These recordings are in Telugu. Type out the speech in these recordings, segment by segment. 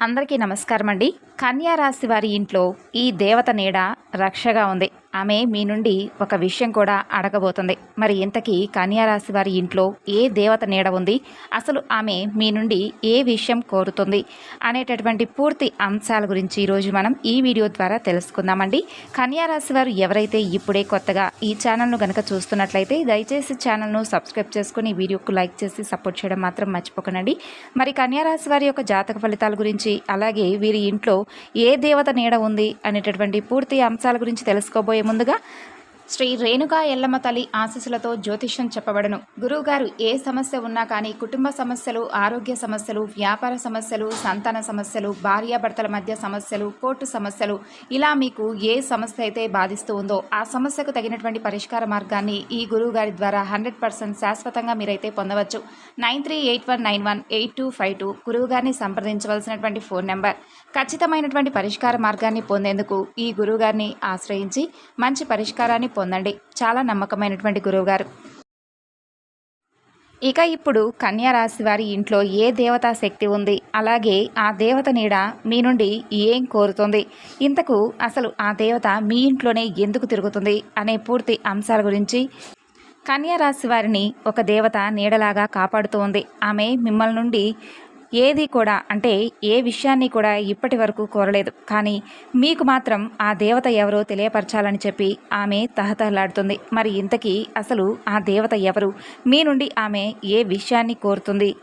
అందరికీ నమస్కారం అండి కన్యా రాశి వారి ఇంట్లో ఈ దేవత నీడ రక్షగా ఉంది. ఆమె మీ నుండి ఒక విషయం కూడా అడగబోతుంది. మరి ఇంతకీ కన్యారాశి వారి ఇంట్లో ఏ దేవత నీడ ఉంది? అసలు ఆమె మీ నుండి ఏ విషయం కోరుతుంది? అనేటటువంటి పూర్తి అంశాల గురించి ఈరోజు మనం ఈ వీడియో ద్వారా తెలుసుకుందామండి. కన్యారాశి వారు ఎవరైతే ఇప్పుడే కొత్తగా ఈ ఛానల్ను గనక చూస్తున్నట్లయితే దయచేసి ఛానల్ను సబ్స్క్రైబ్ చేసుకుని వీడియోకు లైక్ చేసి సపోర్ట్ చేయడం మాత్రం మర్చిపోకండి. మరి కన్యారాశి వారి యొక్క జాతక ఫలితాల గురించి అలాగే వీరి ఇంట్లో ఏ దేవత నీడ ఉంది అనేటటువంటి పూర్తి అంశాల గురించి తెలుసుకోబోయే ముందుగా శ్రీ రేణుకా ఎల్లమ్మ తల్లి ఆశీస్సులతో జ్యోతిష్యం చెప్పబడను. గురువుగారు ఏ సమస్య ఉన్నా కానీ కుటుంబ సమస్యలు ఆరోగ్య సమస్యలు వ్యాపార సమస్యలు సంతాన సమస్యలు భార్యాభర్తల మధ్య సమస్యలు కోర్టు సమస్యలు ఇలా మీకు ఏ సమస్య అయితే బాధిస్తూ ఉందో ఆ సమస్యకు తగినటువంటి పరిష్కార మార్గాన్ని ఈ గురువుగారి ద్వారా హండ్రెడ్ పర్సెంట్ శాశ్వతంగా మీరైతే పొందవచ్చు. Nine three eight one nine one eight two five two గురువుగారిని సంప్రదించవలసినటువంటి ఫోన్ నెంబర్. ఖచ్చితమైనటువంటి పరిష్కార మార్గాన్ని పొందేందుకు ఈ గురువుగారిని ఆశ్రయించి మంచి పరిష్కారాన్ని పొందండి. చాలా నమ్మకమైనటువంటి గురువుగారు. ఇక ఇప్పుడు కన్యారాశి వారి ఇంట్లో ఏ దేవతా శక్తి ఉంది? అలాగే ఆ దేవత నీడ మీ నుండి ఏం కోరుతుంది? ఇంతకు అసలు ఆ దేవత మీ ఇంట్లోనే ఎందుకు తిరుగుతుంది? అనే పూర్తి అంశాల గురించి కన్యారాశి వారిని ఒక దేవత నీడలాగా కాపాడుతూ ఉంది. ఆమె మిమ్మల్ని నుండి ఏది కూడా అంటే ఏ విషయాన్ని కూడా ఇప్పటి వరకు కోరలేదు. కానీ మీకు మాత్రం ఆ దేవత ఎవరో తెలియపరచాలని చెప్పి ఆమె తహతహలాడుతుంది. మరి ఇంతకీ అసలు ఆ దేవత ఎవరు? మీ నుండి ఆమె ఏ విషయాన్ని కోరుతుంది?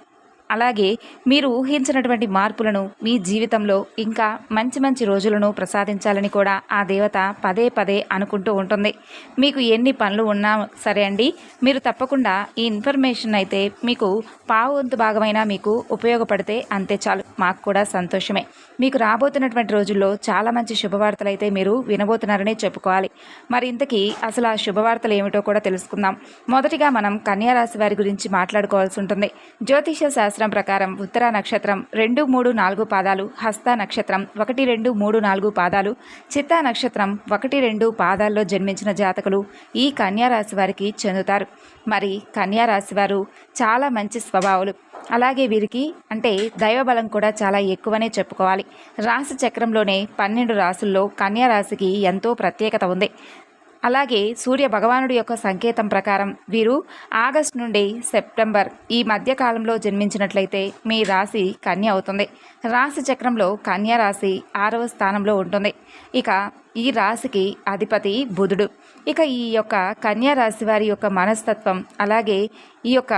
అలాగే మీరు ఊహించినటువంటి మార్పులను మీ జీవితంలో ఇంకా మంచి మంచి రోజులను ప్రసాదించాలని కూడా ఆ దేవత పదే పదే అనుకుంటూ ఉంటుంది. మీకు ఎన్ని పనులు ఉన్నా సరే అండి మీరు తప్పకుండా ఈ ఇన్ఫర్మేషన్ అయితే మీకు పావువంతు భాగమైన భాగమైనా మీకు ఉపయోగపడితే అంతే చాలు. మాకు కూడా సంతోషమే. మీకు రాబోతున్నటువంటి రోజుల్లో చాలా మంచి శుభవార్తలు అయితే మీరు వినబోతున్నారనే చెప్పుకోవాలి. మరి ఇంతకీ అసలు ఆ శుభవార్తలు ఏమిటో కూడా తెలుసుకుందాం. మొదటిగా మనం కన్యారాశి వారి గురించి మాట్లాడుకోవాల్సి ఉంటుంది. జ్యోతిష శాస్త్ర ప్రకారం ఉత్తర నక్షత్రం రెండు మూడు నాలుగు పాదాలు హస్త నక్షత్రం ఒకటి రెండు మూడు నాలుగు పాదాలు చిత్తా నక్షత్రం ఒకటి రెండు పాదాల్లో జన్మించిన జాతకులు ఈ కన్యారాశి వారికి చెందుతారు. మరి కన్యారాశి వారు చాలా మంచి స్వభావాలు. అలాగే వీరికి అంటే దైవబలం కూడా చాలా ఎక్కువనే చెప్పుకోవాలి. రాశి చక్రంలోనే పన్నెండు రాసుల్లో కన్యారాశికి ఎంతో ప్రత్యేకత ఉంది. అలాగే సూర్య భగవానుడి యొక్క సంకేతం ప్రకారం వీరు ఆగస్ట్ నుండి సెప్టెంబర్ ఈ మధ్యకాలంలో జన్మించినట్లయితే మీ రాశి కన్య అవుతుంది. రాశి చక్రంలో కన్య రాశి ఆరవ స్థానంలో ఉంటుంది. ఇక ఈ రాశికి అధిపతి బుధుడు. ఇక ఈ యొక్క కన్యా రాశి వారి యొక్క మనస్తత్వం అలాగే ఈ యొక్క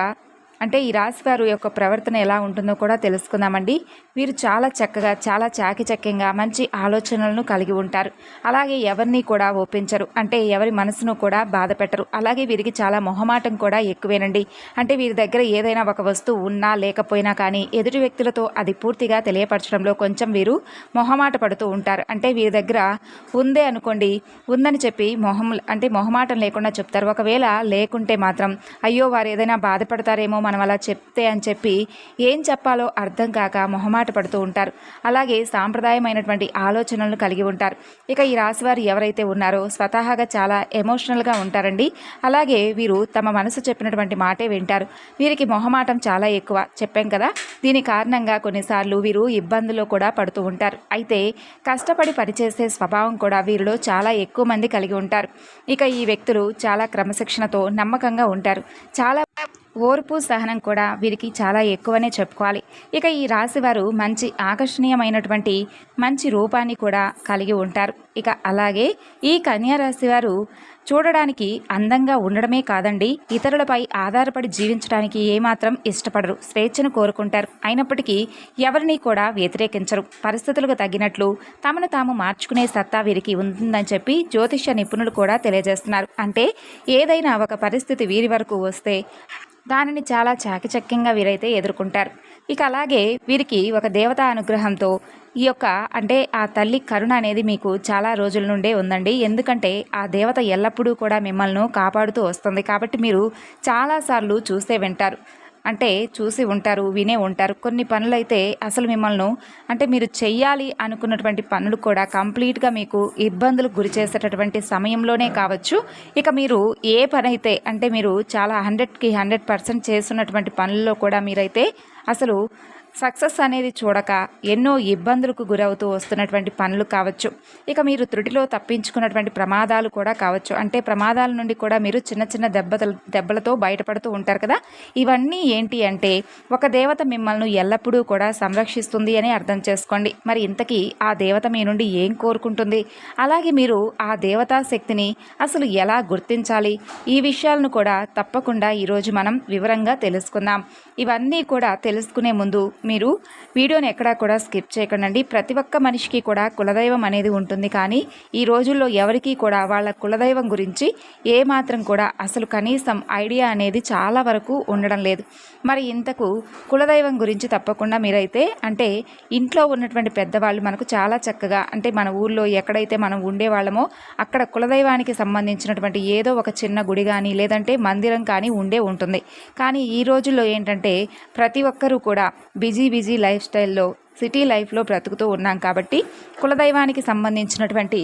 అంటే ఈ రాశి వారి యొక్క ప్రవర్తన ఎలా ఉంటుందో కూడా తెలుసుకుందామండి. వీరు చాలా చక్కగా చాలా చాకిచక్యంగా మంచి ఆలోచనలను కలిగి ఉంటారు. అలాగే ఎవరిని కూడా ఒప్పించరు. అంటే ఎవరి మనసును కూడా బాధ పెట్టరు. అలాగే వీరికి చాలా మొహమాటం కూడా ఎక్కువేనండి. అంటే వీరి దగ్గర ఏదైనా ఒక వస్తువు ఉన్నా లేకపోయినా కానీ ఎదుటి వ్యక్తులతో అది పూర్తిగా తెలియపరచడంలో కొంచెం వీరు మొహమాట పడుతూ ఉంటారు. అంటే వీరి దగ్గర ఉందే అనుకోండి ఉందని చెప్పి మొహం అంటే మొహమాటం లేకుండా చెప్తారు. ఒకవేళ లేకుంటే మాత్రం అయ్యో వారు ఏదైనా బాధపడతారేమో మనం అలా చెప్తే అని చెప్పి ఏం చెప్పాలో అర్థం కాక మొహమాట పడుతూ ఉంటారు. అలాగే సాంప్రదాయమైనటువంటి ఆలోచనలను కలిగి ఉంటారు. ఇక ఈ రాశివారు ఎవరైతే ఉన్నారో స్వతహాగా చాలా ఎమోషనల్గా ఉంటారండి. అలాగే వీరు తమ మనసు చెప్పినటువంటి మాటే వింటారు. వీరికి మొహమాటం చాలా ఎక్కువ. చెప్పాం కదా? దీని కారణంగా కొన్నిసార్లు వీరు ఇబ్బందుల్లో కూడా పడుతూ ఉంటారు. అయితే కష్టపడి పనిచేసే స్వభావం కూడా వీరిలో చాలా ఎక్కువ మంది కలిగి ఉంటారు. ఇక ఈ వ్యక్తులు చాలా క్రమశిక్షణతో నమ్మకంగా ఉంటారు. చాలా ఓర్పు సహనం కూడా వీరికి చాలా ఎక్కువనే చెప్పుకోవాలి. ఇక ఈ రాశి వారు మంచి ఆకర్షణీయమైనటువంటి మంచి రూపాన్ని కూడా కలిగి ఉంటారు. ఇక అలాగే ఈ కన్యా రాశి వారు చూడడానికి అందంగా ఉండడమే కాదండి ఇతరులపై ఆధారపడి జీవించడానికి ఏమాత్రం ఇష్టపడరు స్వేచ్ఛను కోరుకుంటారు. అయినప్పటికీ ఎవరిని కూడా వ్యతిరేకించరు. పరిస్థితులకు తగ్గినట్లు తమను తాము మార్చుకునే సత్తా వీరికి ఉందని చెప్పి జ్యోతిష్య నిపుణులు కూడా తెలియజేస్తున్నారు. అంటే ఏదైనా ఒక పరిస్థితి వీరి వరకు వస్తే దానిని చాలా చాకచక్యంగా వీరైతే ఎదుర్కొంటారు. ఇక అలాగే వీరికి ఒక దేవత అనుగ్రహంతో ఈ యొక్క అంటే ఆ తల్లి కరుణ అనేది మీకు చాలా రోజుల నుండే ఉందండి. ఎందుకంటే ఆ దేవత ఎల్లప్పుడూ కూడా మిమ్మల్ని కాపాడుతూ వస్తుంది. కాబట్టి మీరు చాలాసార్లు చూస్తే వింటారు. అంటే చూసి ఉంటారు వినే ఉంటారు. కొన్ని పనులైతే అసలు మిమ్మల్ని అంటే మీరు చెయ్యాలి అనుకున్నటువంటి పనులు కూడా కంప్లీట్గా మీకు ఇబ్బందులు గురి చేసేటటువంటి సమయంలోనే కావచ్చు. ఇక మీరు ఏ పని అయితే అంటే మీరు చాలా హండ్రెడ్కి హండ్రెడ్ పర్సెంట్ చేస్తున్నటువంటి పనుల్లో కూడా మీరైతే అసలు సక్సెస్ అనేది చూడక ఎన్నో ఇబ్బందులకు గురవుతూ వస్తున్నటువంటి పనులు కావచ్చు. ఇక మీరు త్రుటిలో తప్పించుకున్నటువంటి ప్రమాదాలు కూడా కావచ్చు. అంటే ప్రమాదాల నుండి కూడా మీరు చిన్న చిన్న దెబ్బతలు దెబ్బలతో బయటపడుతూ ఉంటారు కదా. ఇవన్నీ ఏంటి అంటే ఒక దేవత మిమ్మల్ని ఎల్లప్పుడూ కూడా సంరక్షిస్తుంది అని అర్థం చేసుకోండి. మరి ఇంతకీ ఆ దేవత మీ నుండి ఏం కోరుకుంటుంది? అలాగే మీరు ఆ దేవతా శక్తిని అసలు ఎలా గుర్తించాలి? ఈ విషయాలను కూడా తప్పకుండా ఈరోజు మనం వివరంగా తెలుసుకుందాం. ఇవన్నీ కూడా తెలుసుకునే ముందు మీరు వీడియోని ఎక్కడా కూడా స్కిప్ చేయకండి ప్రతి ఒక్క మనిషికి కూడా కులదైవం అనేది ఉంటుంది. కానీ ఈ రోజుల్లో ఎవరికీ కూడా వాళ్ళ కులదైవం గురించి ఏ మాత్రం కూడా అసలు కనీసం ఐడియా అనేది చాలా వరకు ఉండడం లేదు. మరి ఇంతకు కులదైవం గురించి తప్పకుండా మీరైతే అంటే ఇంట్లో ఉన్నటువంటి పెద్దవాళ్ళు మనకు చాలా చక్కగా అంటే మన ఊళ్ళో ఎక్కడైతే మనం ఉండేవాళ్ళమో అక్కడ కులదైవానికి సంబంధించినటువంటి ఏదో ఒక చిన్న గుడి కానీ లేదంటే మందిరం కానీ ఉండే ఉంటుంది. కానీ ఈ రోజుల్లో ఏంటంటే ప్రతి ఒక్కరూ కూడా బిజీ బిజీ లైఫ్ స్టైల్లో సిటీ లైఫ్లో బ్రతుకుతూ ఉన్నాం కాబట్టి కులదైవానికి సంబంధించినటువంటి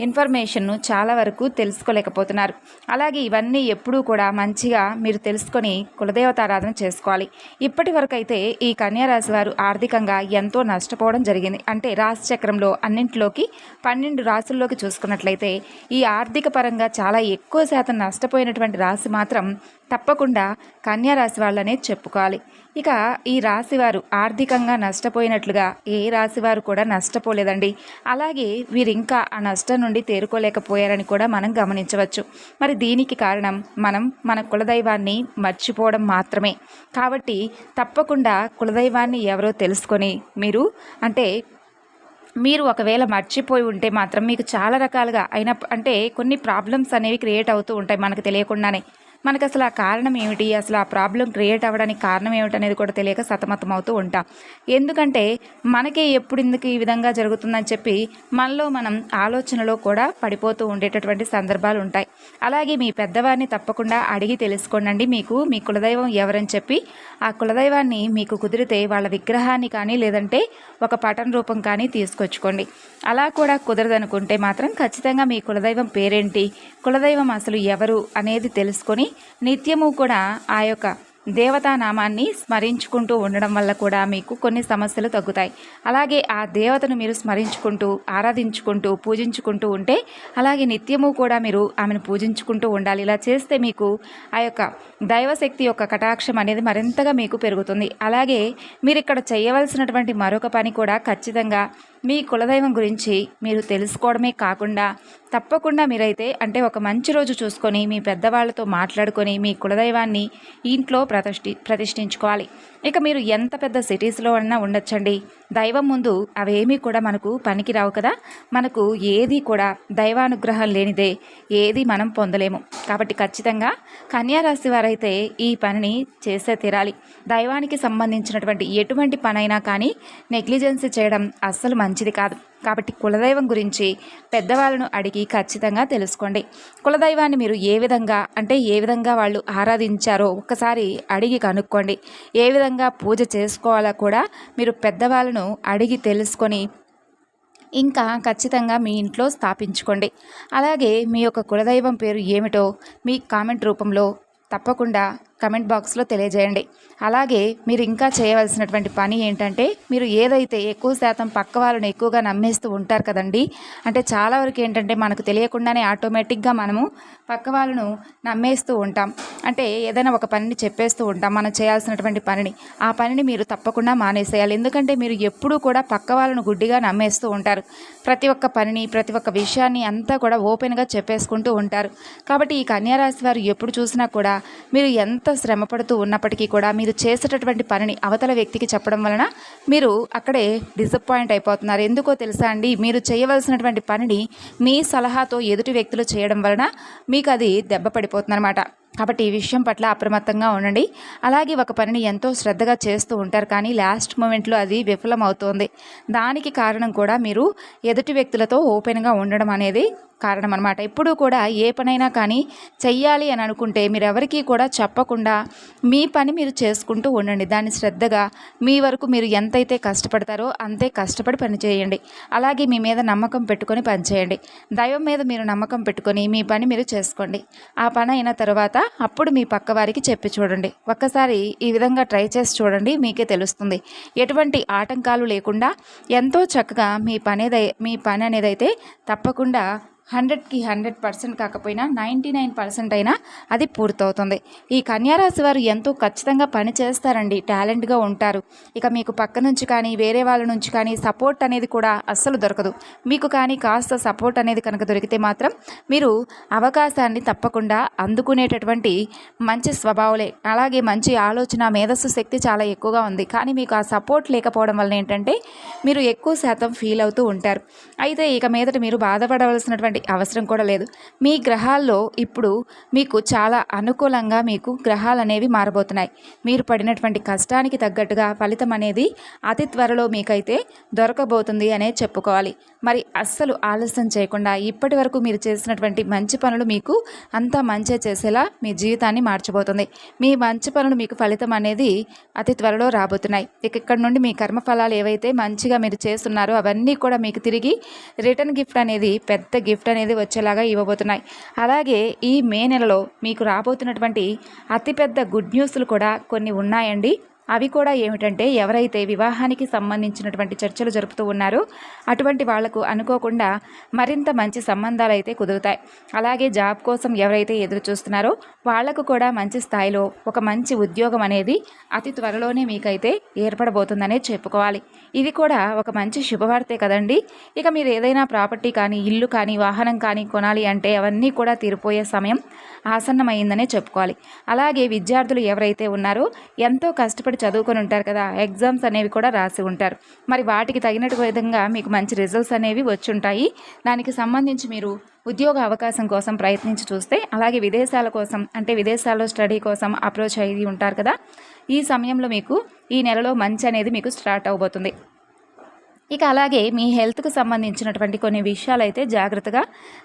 ఇన్ఫర్మేషన్ను చాలా వరకు తెలుసుకోలేకపోతున్నారు. అలాగే ఇవన్నీ ఎప్పుడూ కూడా మంచిగా మీరు తెలుసుకొని కులదేవత ఆరాధన చేసుకోవాలి. ఇప్పటి వరకు అయితే ఈ కన్యారాశి వారు ఆర్థికంగా ఎంతో నష్టపోవడం జరిగింది. అంటే రాశి చక్రంలో అన్నింటిలోకి పన్నెండు రాశుల్లోకి చూసుకున్నట్లయితే ఈ ఆర్థిక పరంగా చాలా ఎక్కువ శాతం నష్టపోయినటువంటి రాశి మాత్రం తప్పకుండా కన్యారాశి వాళ్ళనే చెప్పుకోవాలి. ఇక ఈ రాశివారు ఆర్థికంగా నష్టపోయినట్లుగా ఏ రాశివారు కూడా నష్టపోలేదండి. అలాగే వీరింకా ఆ నష్టం నుండి తేరుకోలేకపోయారని కూడా మనం గమనించవచ్చు. మరి దీనికి కారణం మనం మన కులదైవాన్ని మర్చిపోవడం మాత్రమే. కాబట్టి తప్పకుండా కులదైవాన్ని ఎవరో తెలుసుకొని మీరు అంటే మీరు ఒకవేళ మర్చిపోయి ఉంటే మాత్రం మీకు చాలా రకాలుగా అయిన అంటే కొన్ని ప్రాబ్లమ్స్ అనేవి క్రియేట్ అవుతూ ఉంటాయి మనకు తెలియకుండానే. మనకు అసలు ఆ కారణం ఏమిటి? అసలు ఆ ప్రాబ్లం క్రియేట్ అవ్వడానికి కారణం ఏమిటి అనేది కూడా తెలియక సతమతం అవుతూ ఉంటాం. ఎందుకంటే మనకే ఎప్పుడు ఎందుకు ఈ విధంగా జరుగుతుందని చెప్పి మనలో మనం ఆలోచనలో కూడా పడిపోతూ ఉండేటటువంటి సందర్భాలు ఉంటాయి. అలాగే మీ పెద్దవారిని తప్పకుండా అడిగి తెలుసుకోండి మీకు మీ కులదైవం ఎవరని చెప్పి. ఆ కులదైవాన్ని మీకు కుదిరితే వాళ్ళ విగ్రహాన్ని కానీ లేదంటే ఒక పటం రూపం కానీ తీసుకొచ్చుకోండి. అలా కూడా కుదరదనుకుంటే మాత్రం ఖచ్చితంగా మీ కులదైవం పేరేంటి? కులదైవం అసలు ఎవరు అనేది తెలుసుకొని నిత్యము కూడా ఆ యొక్క దేవతానామాన్ని స్మరించుకుంటూ ఉండడం వల్ల కూడా మీకు కొన్ని సమస్యలు తగ్గుతాయి. అలాగే ఆ దేవతను మీరు స్మరించుకుంటూ ఆరాధించుకుంటూ పూజించుకుంటూ ఉంటే అలాగే నిత్యము కూడా మీరు ఆమెను పూజించుకుంటూ ఉండాలి. ఇలా చేస్తే మీకు ఆ యొక్క దైవశక్తి యొక్క కటాక్షం అనేది మరింతగా మీకు పెరుగుతుంది. అలాగే మీరు ఇక్కడ చేయవలసినటువంటి మరొక పని కూడా ఖచ్చితంగా మీ కులదైవం గురించి మీరు తెలుసుకోవడమే కాకుండా తప్పకుండా మీరైతే అంటే ఒక మంచి రోజు చూసుకొని మీ పెద్దవాళ్ళతో మాట్లాడుకొని మీ కులదైవాన్ని ఇంట్లో ప్రతిష్ఠి ప్రతిష్ఠించుకోవాలి. ఇక మీరు ఎంత పెద్ద సిటీస్లో అన్నా ఉండొచ్చండి. దైవం ముందు అవేమీ కూడా మనకు పనికిరావు కదా. మనకు ఏది కూడా దైవానుగ్రహం లేనిదే ఏది మనం పొందలేము. కాబట్టి ఖచ్చితంగా కన్యారాశి వారైతే ఈ పనిని చేసే తీరాలి. దైవానికి సంబంధించినటువంటి ఎటువంటి పనైనా కానీ నెగ్లిజెన్సీ చేయడం అస్సలు మంచిది కాదు. కాబట్టి కులదైవం గురించి పెద్దవాళ్ళను అడిగి ఖచ్చితంగా తెలుసుకోండి. కులదైవాన్ని మీరు ఏ విధంగా అంటే ఏ విధంగా వాళ్ళు ఆరాధించారో ఒక్కసారి అడిగి కనుక్కోండి. ఏ విధంగా పూజ చేసుకోవాలో కూడా మీరు పెద్దవాళ్ళను అడిగి తెలుసుకొని ఇంకా ఖచ్చితంగా మీ ఇంట్లో స్థాపించుకోండి. అలాగే మీ యొక్క కులదైవం పేరు ఏమిటో మీ కామెంట్ రూపంలో తప్పకుండా కమెంట్ బాక్స్లో తెలియజేయండి. అలాగే మీరు ఇంకా చేయవలసినటువంటి పని ఏంటంటే మీరు ఏదైతే ఎక్కువ శాతం పక్క వాళ్ళని ఎక్కువగా నమ్మేస్తూ ఉంటారు కదండి అంటే చాలా వరకు ఏంటంటే మనకు తెలియకుండానే ఆటోమేటిక్గా మనము పక్క వాళ్ళను నమ్మేస్తూ ఉంటాం. అంటే ఏదైనా ఒక పనిని చెప్పేస్తూ ఉంటాం మనం చేయాల్సినటువంటి పనిని. ఆ పనిని మీరు తప్పకుండా మానేసేయాలి. ఎందుకంటే మీరు ఎప్పుడూ కూడా పక్క వాళ్ళను గుడ్డిగా నమ్మేస్తూ ఉంటారు. ప్రతి ఒక్క పనిని ప్రతి ఒక్క విషయాన్ని అంతా కూడా ఓపెన్గా చెప్పేసుకుంటూ ఉంటారు. కాబట్టి ఈ కన్యారాశి వారు ఎప్పుడు చూసినా కూడా మీరు ఎంత ఎంత శ్రమపడుతూ ఉన్నప్పటికీ కూడా మీరు చేసేటటువంటి పనిని అవతల వ్యక్తికి చెప్పడం వలన మీరు అక్కడే డిసప్పాయింట్ అయిపోతున్నారు. ఎందుకో తెలుసా అండి? మీరు చేయవలసినటువంటి పనిని మీ సలహాతో ఎదుటి వ్యక్తులు చేయడం వలన మీకు అది దెబ్బ పడిపోతుందన్నమాట. కాబట్టి ఈ విషయం పట్ల అప్రమత్తంగా ఉండండి. అలాగే ఒక పనిని ఎంతో శ్రద్ధగా చేస్తూ ఉంటారు కానీ లాస్ట్ మూమెంట్లో అది విఫలమవుతోంది. దానికి కారణం కూడా మీరు ఎదుటి వ్యక్తులతో ఓపెన్గా ఉండడం అనేది కారణం అనమాట ఎప్పుడూ కూడా ఏ పనైనా కానీ చెయ్యాలి అని అనుకుంటే మీరు ఎవరికీ కూడా చెప్పకుండా మీ పని మీరు చేసుకుంటూ ఉండండి. దాన్ని శ్రద్ధగా మీ వరకు మీరు ఎంతైతే కష్టపడతారో అంతే కష్టపడి పని చేయండి అలాగే మీ మీద నమ్మకం పెట్టుకొని పనిచేయండి. దైవం మీద మీరు నమ్మకం పెట్టుకొని మీ పని మీరు చేసుకోండి. ఆ పని అయిన తర్వాత తర్వాత అప్పుడు మీ పక్క వారికి చెప్పి చూడండి. ఒక్కసారి ఈ విధంగా ట్రై చేసి చూడండి మీకే తెలుస్తుంది. ఎటువంటి ఆటంకాలు లేకుండా ఎంతో చక్కగా మీ పని మీ పని అనేది అయితే తప్పకుండా హండ్రెడ్కి హండ్రెడ్ పర్సెంట్ కాకపోయినా నైంటీ నైన్ పర్సెంట్ అయినా అది పూర్తవుతుంది. ఈ కన్యారాశి వారు ఎంతో ఖచ్చితంగా పని చేస్తారండి టాలెంట్గా ఉంటారు. ఇక మీకు పక్క నుంచి కానీ వేరే వాళ్ళ నుంచి కానీ సపోర్ట్ అనేది కూడా అస్సలు దొరకదు. మీకు కానీ కాస్త సపోర్ట్ అనేది కనుక దొరికితే మాత్రం మీరు అవకాశాన్ని తప్పకుండా అందుకునేటటువంటి మంచి స్వభావలే. అలాగే మంచి ఆలోచన మేధస్సు శక్తి చాలా ఎక్కువగా ఉంది. కానీ మీకు ఆ సపోర్ట్ లేకపోవడం వల్ల ఏంటంటే మీరు ఎక్కువ శాతం ఫీల్ అవుతూ ఉంటారు. అయితే ఇక మీదట మీరు బాధపడవలసినటువంటి అవసరం కూడా లేదు. మీ గ్రహాల్లో ఇప్పుడు మీకు చాలా అనుకూలంగా మీకు గ్రహాలు అనేవి మారబోతున్నాయి. మీరు పడినటువంటి కష్టానికి తగ్గట్టుగా ఫలితం అనేది అతి త్వరలో మీకైతే దొరకబోతుంది అనే చెప్పుకోవాలి. మరి అస్సలు ఆలస్యం చేయకుండా ఇప్పటి వరకు మీరు చేసినటువంటి మంచి పనులు మీకు అంతా మంచే చేసేలా మీ జీవితాన్ని మార్చబోతుంది. మీ మంచి పనులు మీకు ఫలితం అనేది అతి త్వరలో రాబోతున్నాయి. ఇక ఇక్కడ నుండి మీ కర్మఫలాలు ఏవైతే మంచిగా మీరు చేస్తున్నారో అవన్నీ కూడా మీకు తిరిగి రిటర్న్ గిఫ్ట్ అనేది పెద్ద గిఫ్ట్. అనేది వచ్చేలాగా ఇవ్వబోతున్నాయి. అలాగే ఈ మే నెలలో మీకు రాబోతున్నటువంటి అతిపెద్ద గుడ్ న్యూస్లు కూడా కొన్ని ఉన్నాయండి. అవి కూడా ఏమిటంటే ఎవరైతే వివాహానికి సంబంధించినటువంటి చర్చలు జరుపుతూ ఉన్నారో అటువంటి వాళ్ళకు అనుకోకుండా మరింత మంచి సంబంధాలు అయితే కుదురుతాయి. అలాగే జాబ్ కోసం ఎవరైతే ఎదురు చూస్తున్నారో వాళ్ళకు కూడా మంచి స్థాయిలో ఒక మంచి ఉద్యోగం అనేది అతి త్వరలోనే మీకైతే ఏర్పడబోతుందనే చెప్పుకోవాలి. ఇది కూడా ఒక మంచి శుభవార్తే కదండి. ఇక మీరు ఏదైనా ప్రాపర్టీ కానీ ఇల్లు కానీ వాహనం కానీ కొనాలి అంటే అవన్నీ కూడా తీరిపోయే సమయం ఆసన్నమైందనే చెప్పుకోవాలి. అలాగే విద్యార్థులు ఎవరైతే ఉన్నారో ఎంతో కష్టపడి చదువుకొని ఉంటారు కదా ఎగ్జామ్స్ అనేవి కూడా రాసి ఉంటారు. మరి వాటికి తగినట్టు విధంగా మీకు మంచి రిజల్ట్స్ అనేవి వచ్చి ఉంటాయి. దానికి సంబంధించి మీరు ఉద్యోగ అవకాశం కోసం ప్రయత్నించి చూస్తే అలాగే విదేశాల కోసం అంటే విదేశాల్లో స్టడీ కోసం అప్రోచ్ అయ్యి ఉంటారు కదా ఈ సమయంలో మీకు ఈ నెలలో మంచి అనేది మీకు స్టార్ట్ అవబోతుంది. ఇక అలాగే మీ హెల్త్కు సంబంధించినటువంటి కొన్ని విషయాలు అయితే జాగ్రత్తగా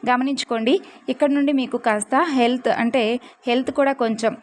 గమనించుకోండి. ఇక్కడ నుండి మీకు కాస్త హెల్త్ అంటే హెల్త్ కూడా కొంచెం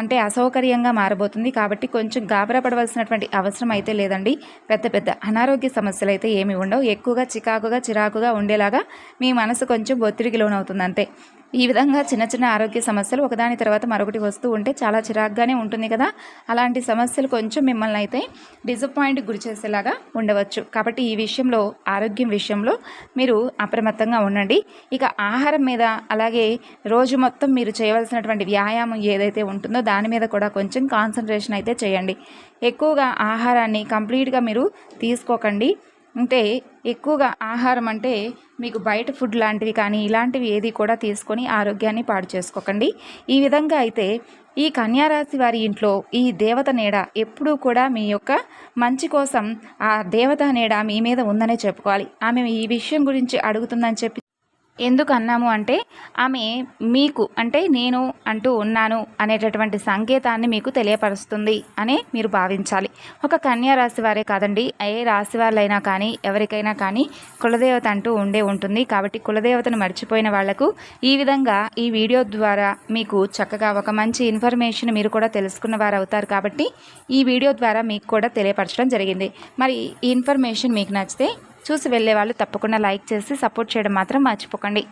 అంటే అసౌకర్యంగా మారబోతుంది కాబట్టి కొంచెం గాబరా పడవలసినటువంటి అవసరం అయితే లేదండి. పెద్ద పెద్ద అనారోగ్య సమస్యలు అయితే ఏమి ఉండవు. ఎక్కువగా చికాకుగా చిరాకుగా ఉండేలాగా మీ మనసు కొంచెం ఒత్తిడికి లోనవుతుంది అంతే. ఈ విధంగా చిన్న చిన్న ఆరోగ్య సమస్యలు ఒకదాని తర్వాత మరొకటి వస్తూ ఉంటే చాలా చిరాగ్గానే ఉంటుంది కదా. అలాంటి సమస్యలు కొంచెం మిమ్మల్ని అయితే డిసప్పాయింట్ గురి చేసేలాగా ఉండవచ్చు. కాబట్టి ఈ విషయంలో ఆరోగ్యం విషయంలో మీరు అప్రమత్తంగా ఉండండి. ఇక ఆహారం మీద అలాగే రోజు మొత్తం మీరు చేయవలసినటువంటి వ్యాయామం ఏదైతే ఉంటుందో దాని మీద కూడా కొంచెం కాన్సన్ట్రేషన్ అయితే చేయండి. ఎక్కువగా ఆహారాన్ని కంప్లీట్గా మీరు తీసుకోకండి. అంటే ఎక్కువగా ఆహారం అంటే మీకు బయట ఫుడ్ లాంటివి కానీ ఇలాంటివి ఏది కూడా తీసుకొని ఆరోగ్యాన్ని పాడు చేసుకోకండి. ఈ విధంగా అయితే ఈ కన్యారాశి వారి ఇంట్లో ఈ దేవత నీడ ఎప్పుడూ కూడా మీ యొక్క మంచి కోసం ఆ దేవత నీడ మీ మీద ఉందనే చెప్పుకోవాలి. ఆమె ఈ విషయం గురించి అడుగుతుందని చెప్పి ఎందుకు అన్నాము అంటే ఆమె మీకు అంటే నేను అంటూ ఉన్నాను అనేటటువంటి సంకేతాన్ని మీకు తెలియపరుస్తుంది అని మీరు భావించాలి. ఒక కన్యా రాశి వారే కాదండి ఏ రాశి వాళ్ళైనా కానీ ఎవరికైనా కానీ కులదేవత అంటూ ఉండే ఉంటుంది. కాబట్టి కులదేవతను మర్చిపోయిన వాళ్ళకు ఈ విధంగా ఈ వీడియో ద్వారా మీకు చక్కగా ఒక మంచి ఇన్ఫర్మేషన్ మీరు కూడా తెలుసుకున్న వారు అవుతారు కాబట్టి ఈ వీడియో ద్వారా మీకు కూడా తెలియపరచడం జరిగింది. మరి ఈ ఇన్ఫర్మేషన్ మీకు నచ్చితే చూసి వెళ్ళే వాళ్ళు తప్పకుండా లైక్ చేసి సపోర్ట్ చేయడం మాత్రం మర్చిపోకండి.